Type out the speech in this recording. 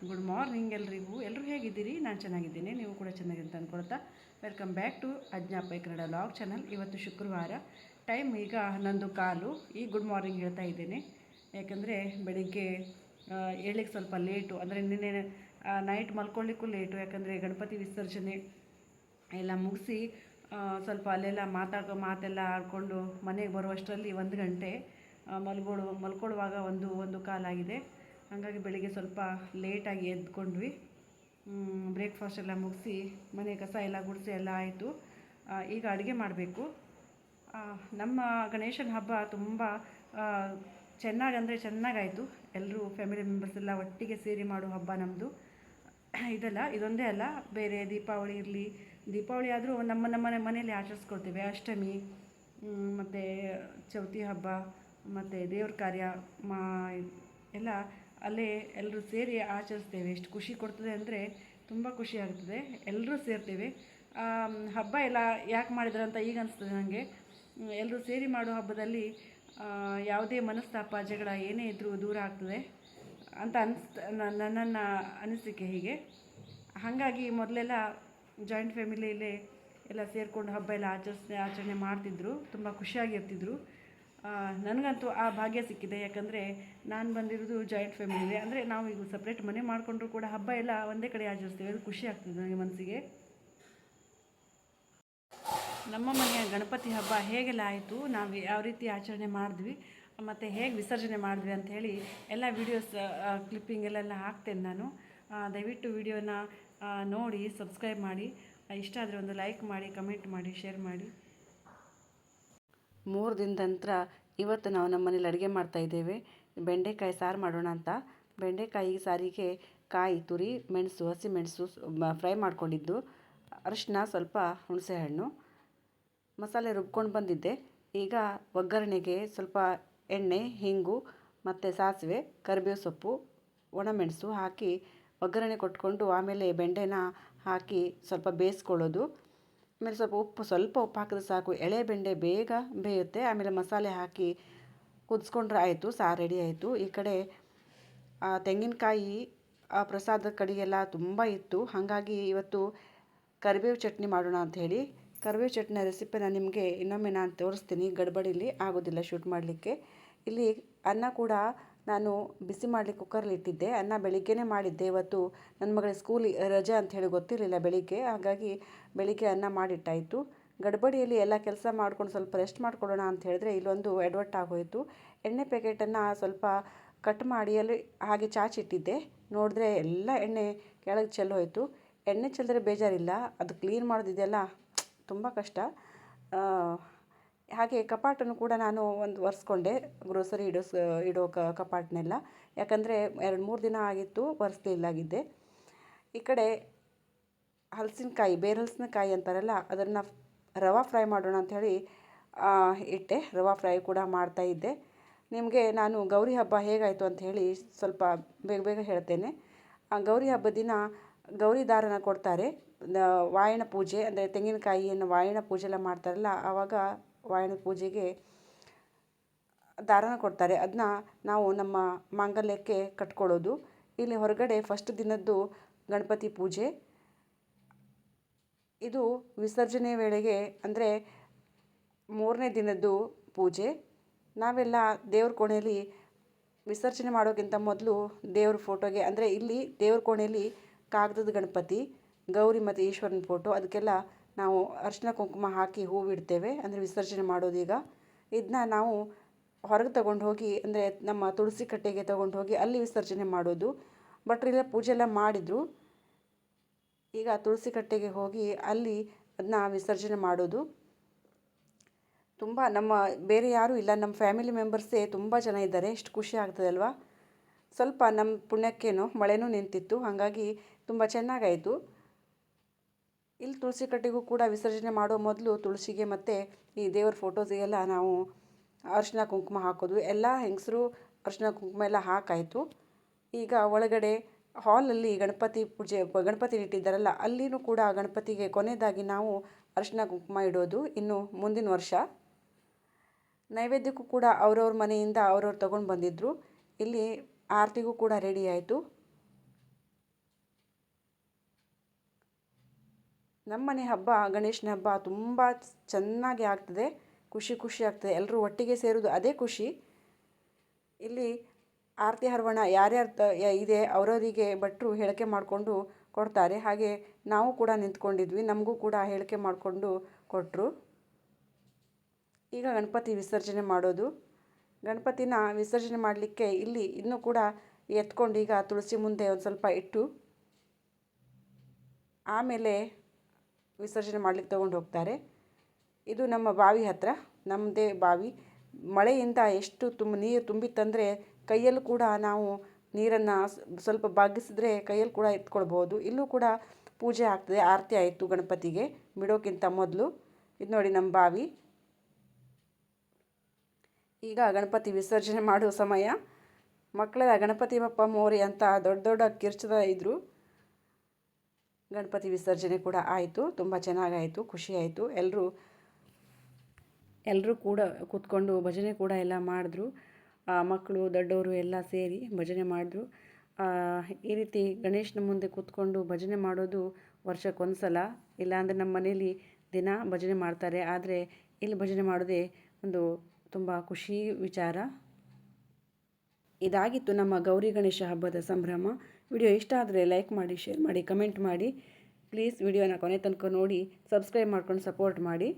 Good morning ಎಲ್ರಿಗೂ. ಎಲ್ಲರೂ ಹೇಗಿದ್ದೀರಿ? ನಾನು ಚೆನ್ನಾಗಿದ್ದೀನಿ. ನೀವು ಕೂಡ ಚೆನ್ನಾಗಿದೆ ಅಂತ ಅಂದ್ಕೊಳ್ತಾ ವೆಲ್ಕಮ್ ಬ್ಯಾಕ್ ಟು ಅಜ್ಞಾಪೈ ಕನ್ನಡ ಲಾಗ್ ಚಾನಲ್ ಇವತ್ತು ಶುಕ್ರವಾರ. ಟೈಮ್ ಈಗ ಹನ್ನೊಂದು ಕಾಲು. ಈ ಗುಡ್ ಮಾರ್ನಿಂಗ್ ಹೇಳ್ತಾ ಇದ್ದೀನಿ. ಯಾಕಂದರೆ ಬೆಳಿಗ್ಗೆ ಏಳಕ್ಕೆ ಸ್ವಲ್ಪ ಲೇಟು ಅಂದರೆ ನಿನ್ನೆ ನೈಟ್ ಮಲ್ಕೊಳ್ಳಿಕ್ಕೂ ಲೇಟು ಯಾಕಂದರೆ ಗಣಪತಿ ವಿಸರ್ಜನೆ ಎಲ್ಲ ಮುಗಿಸಿ ಸ್ವಲ್ಪ ಅಲ್ಲೆಲ್ಲ ಮಾತಾಡೋ ಮಾತೆಲ್ಲ ಆಡಿಕೊಂಡು ಮನೆಗೆ ಬರುವಷ್ಟರಲ್ಲಿ ಒಂದು ಗಂಟೆ ಆ, ಮಲ್ಗೋಳು ಮಲ್ಕೊಳ್ಳುವಾಗ ಒಂದು ಒಂದು ಕಾಲಾಗಿದೆ. ಹಾಗಾಗಿ ಬೆಳಿಗ್ಗೆ ಸ್ವಲ್ಪ ಲೇಟಾಗಿ ಎದ್ಕೊಂಡ್ವಿ. ಬ್ರೇಕ್ಫಾಸ್ಟ್ ಎಲ್ಲ ಮುಗಿಸಿ, ಮನೆ ಕಸ ಎಲ್ಲ ಗುಡಿಸಿ ಎಲ್ಲ ಆಯಿತು. ಈಗ ಅಡುಗೆ ಮಾಡಬೇಕು. ನಮ್ಮ ಗಣೇಶನ ಹಬ್ಬ ತುಂಬ ಚೆನ್ನಾಗಿ ಅಂದರೆ ಚೆನ್ನಾಗಾಯಿತು. ಎಲ್ಲರೂ ಫ್ಯಾಮಿಲಿ ಮೆಂಬರ್ಸ್ ಎಲ್ಲ ಒಟ್ಟಿಗೆ ಸೇರಿ ಮಾಡೋ ಹಬ್ಬ ನಮ್ಮದು ಇದಲ್ಲ, ಇದೊಂದೇ ಅಲ್ಲ, ಬೇರೆ ದೀಪಾವಳಿ ಇರಲಿ, ದೀಪಾವಳಿ ಆದರೂ ನಮ್ಮ ನಮ್ಮ ಮನೆಯಲ್ಲಿ ಆಚರಿಸ್ಕೊಳ್ತೀವಿ. ಅಷ್ಟಮಿ ಮತ್ತು ಚೌತಿ ಹಬ್ಬ, ಮತ್ತು ದೇವ್ರ ಕಾರ್ಯ, ಮಾ, ಎಲ್ಲ ಅಲ್ಲೇ ಎಲ್ಲರೂ ಸೇರಿ ಆಚರಿಸ್ತೇವೆ. ಎಷ್ಟು ಖುಷಿ ಕೊಡ್ತದೆ ಅಂದರೆ ತುಂಬ ಖುಷಿ ಆಗ್ತದೆ. ಎಲ್ಲರೂ ಸೇರ್ತೇವೆ. ಹಬ್ಬ ಎಲ್ಲ ಯಾಕೆ ಮಾಡಿದ್ರೆ ಅಂತ ಈಗ ಅನಿಸ್ತದೆ ನನಗೆ ಎಲ್ಲರೂ ಸೇರಿ ಮಾಡೋ ಹಬ್ಬದಲ್ಲಿ ಯಾವುದೇ ಮನಸ್ತಾಪ, ಜಗಳ ಏನೇ ಇದ್ದರೂ ದೂರ ಆಗ್ತದೆ ಅಂತ ಅನಿಸ್ತ ನನ್ನ ಅನಿಸಿಕೆ ಹೀಗೆ. ಹಾಗಾಗಿ ಮೊದಲೆಲ್ಲ ಜಾಯಿಂಟ್ ಫ್ಯಾಮಿಲಿಯಲ್ಲೇ ಎಲ್ಲ ಸೇರಿಕೊಂಡು ಹಬ್ಬ ಎಲ್ಲ ಆಚರಿಸ್ ಆಚರಣೆ ಮಾಡ್ತಿದ್ರು. ತುಂಬ ಖುಷಿಯಾಗಿರ್ತಿದ್ರು. ನನಗಂತೂ ಆ ಭಾಗ್ಯ ಸಿಕ್ಕಿದೆ. ಯಾಕಂದರೆ ನಾನು ಬಂದಿರೋದು ಜಾಯಿಂಟ್ ಫ್ಯಾಮಿಲಿ ಅಂದರೆ ನಾವು ಈಗ ಸಪ್ರೇಟ್ ಮನೆ ಮಾಡಿಕೊಂಡ್ರು ಕೂಡ ಹಬ್ಬ ಎಲ್ಲ ಒಂದೇ ಕಡೆ ಆಚರಿಸ್ತೀವಿ. ಅದು ಖುಷಿ ಆಗ್ತದೆ ನನಗೆ ಮನಸ್ಸಿಗೆ. ನಮ್ಮ ಮನೆಯ ಗಣಪತಿ ಹಬ್ಬ ಹೇಗೆಲ್ಲ ಆಯಿತು? ನಾವು ಯಾವ ರೀತಿ ಆಚರಣೆ ಮಾಡಿದ್ವಿ? ಮತ್ತು ಹೇಗೆ ವಿಸರ್ಜನೆ ಮಾಡಿದ್ವಿ ಅಂತ ಹೇಳಿ ಎಲ್ಲ ವೀಡಿಯೋಸ್ ಕ್ಲಿಪ್ಪಿಂಗ್ ಎಲ್ಲೆಲ್ಲ ಹಾಕ್ತೇನೆ ನಾನು. ದಯವಿಟ್ಟು ವಿಡಿಯೋನ ನೋಡಿ ಸಬ್ಸ್ಕ್ರೈಬ್ ಮಾಡಿ. ಇಷ್ಟ ಆದರೆ ಒಂದು ಲೈಕ್ ಮಾಡಿ ಕಮೆಂಟ್ ಮಾಡಿ ಶೇರ್ ಮಾಡಿ. ಮೂರು ದಿನದ ನಂತರ ಇವತ್ತು ನಾವು ನಮ್ಮ ಮನೇಲಿ ಅಡುಗೆ ಮಾಡ್ತಾ ಇದ್ದೇವೆ. ಬೆಂಡೆಕಾಯಿ ಸಾರು ಮಾಡೋಣ ಅಂತ. ಬೆಂಡೆಕಾಯಿ ಸಾರಿಗೆ ಕಾಯಿ, ತುರಿ, ಮೆಣಸು ಹಸಿಮೆಣಸು ಫ್ರೈ ಮಾಡ್ಕೊಂಡಿದ್ದು. ಅರಿಶಿನ ಸ್ವಲ್ಪ ಹುಣಸೆಹಣ್ಣು. ಮಸಾಲೆ ರುಬ್ಕೊಂಡು ಬಂದಿದ್ದೆ. ಈಗ ಒಗ್ಗರಣೆಗೆ ಸ್ವಲ್ಪ ಎಣ್ಣೆ, ಹಿಂಗು ಮತ್ತು ಸಾಸಿವೆ, ಕರಿಬೇವು ಸೊಪ್ಪು ಒಣಮೆಣಸು ಹಾಕಿ ಒಗ್ಗರಣೆ ಕೊಟ್ಕೊಂಡು ಆಮೇಲೆ ಬೆಂಡೆನ ಹಾಕಿ ಸ್ವಲ್ಪ ಬೇಯಿಸ್ಕೊಳ್ಳೋದು. ಆಮೇಲೆ ಸ್ವಲ್ಪ ಉಪ್ಪು ಸ್ವಲ್ಪ ಉಪ್ಪು ಹಾಕಿದ್ರೆ ಸಾಕು. ಎಳೆ ಬೆಂಡೆ ಬೇಗ ಬೇಯುತ್ತೆ. ಆಮೇಲೆ ಮಸಾಲೆ ಹಾಕಿ ಕುದಿಸ್ಕೊಂಡ್ರೆ ಆಯಿತು ಸಾರು ರೆಡಿ ಆಯಿತು. ಈ ಕಡೆ ಆ, ತೆಂಗಿನಕಾಯಿ ಆ ಪ್ರಸಾದ ಕಡೆಗೆಲ್ಲ ತುಂಬ ಇತ್ತು. ಹಾಗಾಗಿ ಇವತ್ತು ಕರಿಬೇವು ಚಟ್ನಿ ಮಾಡೋಣ ಅಂತ ಹೇಳಿ. ಕರಿಬೇವು ಚಟ್ನಿ ರೆಸಿಪಿನ ನಿಮಗೆ ಇನ್ನೊಮ್ಮೆ ನಾನು ತೋರಿಸ್ತೀನಿ. ಗಡ್ಬಡಿಲಿ ಆಗೋದಿಲ್ಲ ಶೂಟ್ ಮಾಡಲಿಕ್ಕೆ. ಇಲ್ಲಿ ಅನ್ನ ಕೂಡ ನಾನು ಬಿಸಿ ಮಾಡಲಿಕ್ಕೆ ಕುಕ್ಕರಲ್ಲಿ ಇಟ್ಟಿದ್ದೆ, ಅನ್ನ ಬೆಳಿಗ್ಗೆನೇ ಮಾಡಿದ್ದೆ. ಇವತ್ತು ನನ್ನ ಮಗಳ ಸ್ಕೂಲ್ ರಜೆ ಅಂತ ಹೇಳಿ ಗೊತ್ತಿರಲಿಲ್ಲ ಬೆಳಿಗ್ಗೆ, ಹಾಗಾಗಿ ಬೆಳಿಗ್ಗೆ ಅನ್ನ ಮಾಡಿಟ್ಟಾಯಿತು. ಗಡ್ಬಡಿಯಲ್ಲಿ ಎಲ್ಲ ಕೆಲಸ ಮಾಡ್ಕೊಂಡು ಸ್ವಲ್ಪ ರೆಸ್ಟ್ ಮಾಡ್ಕೊಳ್ಳೋಣ ಅಂತ ಹೇಳಿದ್ರೆ ಇಲ್ಲೊಂದು ಎಡ್ವರ್ಟ್ ಆಗೋಯಿತು. ಎಣ್ಣೆ ಪ್ಯಾಕೆಟನ್ನು ಸ್ವಲ್ಪ ಕಟ್ ಮಾಡಿ ಅಲ್ಲಿ ಹಾಗೆ ಚಾಚಿಟ್ಟಿದ್ದೆ. ನೋಡಿದ್ರೆ ಎಲ್ಲ ಎಣ್ಣೆ ಕೆಳಗೆ ಚೆಲ್ಲೋಯ್ತು ಎಣ್ಣೆ ಚೆಲ್ಲಿದ್ರೆ ಬೇಜಾರಿಲ್ಲ, ಅದು ಕ್ಲೀನ್ ಮಾಡೋದಿದೆಯಲ್ಲ, ತುಂಬ ಕಷ್ಟ. ಹಾಗೆ ಕಪಾಟನ್ನು ಕೂಡ ನಾನು ಒಂದು ಒರೆಸ್ಕೊಂಡೆ ಗ್ರೋಸರಿ ಇಡೋ ಸ, ಇಡೋ ಕ ಕಪಾಟನ್ನೆಲ್ಲ ಯಾಕಂದರೆ ಎರಡು ಮೂರು ದಿನ ಆಗಿತ್ತು ಒರೆಸ್ಲಿಲ್ಲಾಗಿದ್ದೆ ಈ ಕಡೆ ಹಲಸಿನಕಾಯಿ ಬೇರೆ ಹಲಸಿನಕಾಯಿ ಅಂತಾರಲ್ಲ, ಅದನ್ನು ರವಾ ಫ್ರೈ ಮಾಡೋಣ ಅಂಥೇಳಿ ಇಟ್ಟೆ. ರವಾ ಫ್ರೈ ಕೂಡ ಮಾಡ್ತಾ ಇದ್ದೆ. ನಿಮಗೆ ನಾನು ಗೌರಿ ಹಬ್ಬ ಹೇಗಾಯಿತು ಅಂತ ಹೇಳಿ ಸ್ವಲ್ಪ ಬೇಗ ಬೇಗ ಹೇಳ್ತೇನೆ. ಆ ಗೌರಿ ಹಬ್ಬದ ದಿನ ಗೌರಿ ದಾರನ ಕೊಡ್ತಾರೆ. ವಾಯಣ ಪೂಜೆ, ಅಂದರೆ ತೆಂಗಿನಕಾಯಿಯನ್ನು ವಾಯನ ಪೂಜೆ ಎಲ್ಲ ಮಾಡ್ತಾರಲ್ಲ, ಆವಾಗ ವಾಯನ ಪೂಜೆಗೆ ದಾರನ ಕೊಡ್ತಾರೆ. ಅದನ್ನ ನಾವು ನಮ್ಮ ಮಾಂಗಲ್ಯಕ್ಕೆ ಕಟ್ಕೊಳ್ಳೋದು. ಇಲ್ಲಿ ಹೊರಗಡೆ ಫಸ್ಟ್ ದಿನದ್ದು ಗಣಪತಿ ಪೂಜೆ. ಇದು ವಿಸರ್ಜನೆ ವೇಳೆಗೆ ಅಂದರೆ ಮೂರನೇ ದಿನದ್ದು ಪೂಜೆ. ನಾವೆಲ್ಲ ದೇವ್ರ ಕೋಣೆಯಲ್ಲಿ ವಿಸರ್ಜನೆ ಮಾಡೋಕ್ಕಿಂತ ಮೊದಲು ದೇವ್ರ ಫೋಟೋಗೆ ಅಂದರೆ ಇಲ್ಲಿ ದೇವ್ರ ಕೋಣೆಯಲ್ಲಿ ಕಾಗದದ ಗಣಪತಿ, ಗೌರಿ ಮತ್ತು ಈಶ್ವರನ ಫೋಟೋ, ಅದಕ್ಕೆಲ್ಲ ನಾವು ಅರಿಶಿನ ಕುಂಕುಮ ಹಾಕಿ ಹೂವಿಡ್ತೇವೆ ಅಂದರೆ ವಿಸರ್ಜನೆ ಮಾಡೋದೀಗ. ಇದನ್ನ ನಾವು ಹೊರಗೆ ತಗೊಂಡು ಹೋಗಿ, ಅಂದರೆ ನಮ್ಮ ತುಳಸಿ ಕಟ್ಟೆಗೆ ತಗೊಂಡು ಹೋಗಿ ಅಲ್ಲಿ ವಿಸರ್ಜನೆ ಮಾಡೋದು. ಭಟ್ರೆಲ್ಲ ಪೂಜೆ ಎಲ್ಲ ಮಾಡಿದರು. ಈಗ ತುಳಸಿ ಕಟ್ಟೆಗೆ ಹೋಗಿ ಅಲ್ಲಿ ಅದನ್ನ ವಿಸರ್ಜನೆ ಮಾಡೋದು. ತುಂಬ ನಮ್ಮ, ಬೇರೆ ಯಾರೂ ಇಲ್ಲ, ನಮ್ಮ ಫ್ಯಾಮಿಲಿ ಮೆಂಬರ್ಸೇ ತುಂಬ ಜನ ಇದ್ದಾರೆ ಎಷ್ಟು ಖುಷಿ ಆಗ್ತದಲ್ವಾ? ಸ್ವಲ್ಪ ನಮ್ಮ ಪುಣ್ಯಕ್ಕೇನೋ ಮಳೆನೂ ನಿಂತಿತ್ತು, ಹಾಗಾಗಿ ತುಂಬ ಚೆನ್ನಾಗಾಯಿತು. ಇಲ್ಲಿ ತುಳಸಿ ಕಟ್ಟೆಗೂ ಕೂಡ ವಿಸರ್ಜನೆ ಮಾಡೋ ಮೊದಲು ತುಳಸಿಗೆ ಮತ್ತು ಈ ದೇವ್ರ ಫೋಟೋಸಿಗೆಲ್ಲ ನಾವು ಅರಿಶಿನ ಕುಂಕುಮ ಹಾಕೋದು. ಎಲ್ಲ ಹೆಂಗಸರು ಅರಿಶಿನ ಕುಂಕುಮ ಎಲ್ಲ ಹಾಕಾಯಿತು. ಈಗ ಒಳಗಡೆ ಹಾಲಲ್ಲಿ ಗಣಪತಿ ಪೂಜೆ, ಗಣಪತಿ ಇಟ್ಟಿದ್ದಾರಲ್ಲ, ಅಲ್ಲಿನೂ ಕೂಡ ಗಣಪತಿಗೆ ಕೊನೆಯದಾಗಿ ನಾವು ಅರಿಶಿನ ಕುಂಕುಮ ಇಡೋದು ಇನ್ನು ಮುಂದಿನ ವರ್ಷ. ನೈವೇದ್ಯಕ್ಕೂ ಕೂಡ ಅವ್ರವ್ರ ಮನೆಯಿಂದ ಅವ್ರವ್ರು ತೊಗೊಂಡು ಬಂದಿದ್ದರು ಇಲ್ಲಿ ಆರತಿಗೂ ಕೂಡ ರೆಡಿ ಆಯಿತು. ನಮ್ಮನೆ ಹಬ್ಬ, ಗಣೇಶನ ಹಬ್ಬ ತುಂಬ ಚೆನ್ನಾಗಿ ಆಗ್ತದೆ. ಖುಷಿ ಖುಷಿ ಆಗ್ತದೆ. ಎಲ್ಲರೂ ಒಟ್ಟಿಗೆ ಸೇರೋದು ಅದೇ ಖುಷಿ. ಇಲ್ಲಿ ಆರತಿ ಹರವಣ ಯಾರ್ಯಾರು ತ ಇದೆ ಅವರವರಿಗೆ ಭಟ್ರು ಹೇಳಿಕೆ ಮಾಡಿಕೊಂಡು ಕೊಡ್ತಾರೆ. ಹಾಗೆ ನಾವು ಕೂಡ ನಿಂತ್ಕೊಂಡಿದ್ವಿ. ನಮಗೂ ಕೂಡ ಹೇಳಿಕೆ ಮಾಡಿಕೊಂಡು ಕೊಟ್ಟರು ಈಗ ಗಣಪತಿ ವಿಸರ್ಜನೆ ಮಾಡೋದು. ಗಣಪತಿನ ವಿಸರ್ಜನೆ ಮಾಡಲಿಕ್ಕೆ ಇಲ್ಲಿ ಇನ್ನೂ ಕೂಡ ಎತ್ಕೊಂಡು ಈಗ ತುಳಸಿ ಮುಂದೆ ಒಂದು ಸ್ವಲ್ಪ ಇಟ್ಟು ಆಮೇಲೆ ವಿಸರ್ಜನೆ ಮಾಡಲಿಕ್ಕೆ ತೊಗೊಂಡು ಹೋಗ್ತಾರೆ. ಇದು ನಮ್ಮ ಬಾವಿ ಹತ್ತಿರ ನಮ್ಮದೇ ಬಾವಿ. ಮಳೆಯಿಂದ ಎಷ್ಟು ತುಂಬ, ನೀರು ತುಂಬಿತ್ತಂದರೆ ಕೈಯಲ್ಲೂ ಕೂಡ ನಾವು ನೀರನ್ನು ಸ್ವಲ್ಪ ಬಾಗಿಸಿದ್ರೆ ಕೈಯಲ್ಲಿ ಕೂಡ ಎತ್ಕೊಳ್ಬೋದು. ಇಲ್ಲೂ ಕೂಡ ಪೂಜೆ ಆಗ್ತದೆ, ಆರತಿ ಆಯಿತು ಗಣಪತಿಗೆ, ಬಿಡೋಕ್ಕಿಂತ ಮೊದಲು. ಇದು ನೋಡಿ ನಮ್ಮ ಬಾವಿ. ಈಗ ಗಣಪತಿ ವಿಸರ್ಜನೆ ಮಾಡುವ ಸಮಯ. ಮಕ್ಕಳೆಲ್ಲ ಗಣಪತಿ ಬಪ್ಪ ಮೋರಿ ಅಂತ ದೊಡ್ಡ ದೊಡ್ಡ ಕಿರ್ಚದ ಇದ್ದರು ಗಣಪತಿ ವಿಸರ್ಜನೆ ಕೂಡ ಆಯಿತು, ತುಂಬ ಚೆನ್ನಾಗಾಯಿತು, ಖುಷಿಯಾಯಿತು. ಎಲ್ಲರೂ ಎಲ್ಲರೂ ಕೂಡ ಕೂತ್ಕೊಂಡು ಭಜನೆ ಕೂಡ ಎಲ್ಲ ಮಾಡಿದ್ರು. ಮಕ್ಕಳು, ದೊಡ್ಡವರು ಎಲ್ಲ ಸೇರಿ ಭಜನೆ ಮಾಡಿದ್ರು. ಈ ರೀತಿ ಗಣೇಶನ ಮುಂದೆ ಕೂತ್ಕೊಂಡು ಭಜನೆ ಮಾಡೋದು ವರ್ಷಕ್ಕೊಂದು ಸಲ ಇಲ್ಲಾಂದರೆ ನಮ್ಮ ಮನೇಲಿ ದಿನ ಭಜನೆ ಮಾಡ್ತಾರೆ. ಆದರೆ ಇಲ್ಲಿ ಭಜನೆ ಮಾಡೋದೇ ಒಂದು ತುಂಬ ಖುಷಿ ವಿಚಾರ. ಇದಾಗಿತ್ತು ನಮ್ಮ ಗೌರಿ ಗಣೇಶ ಹಬ್ಬದ ಸಂಭ್ರಮ. ವಿಡಿಯೋ ಇಷ್ಟ ಆದರೆ ಲೈಕ್ ಮಾಡಿ ಶೇರ್ ಮಾಡಿ ಕಮೆಂಟ್ ಮಾಡಿ. ಪ್ಲೀಸ್ ವಿಡಿಯೋನ ಕೊನೆ ತನಕ ನೋಡಿ ಸಬ್ಸ್ಕ್ರೈಬ್ ಮಾಡ್ಕೊಂಡು ಸಪೋರ್ಟ್ ಮಾಡಿ.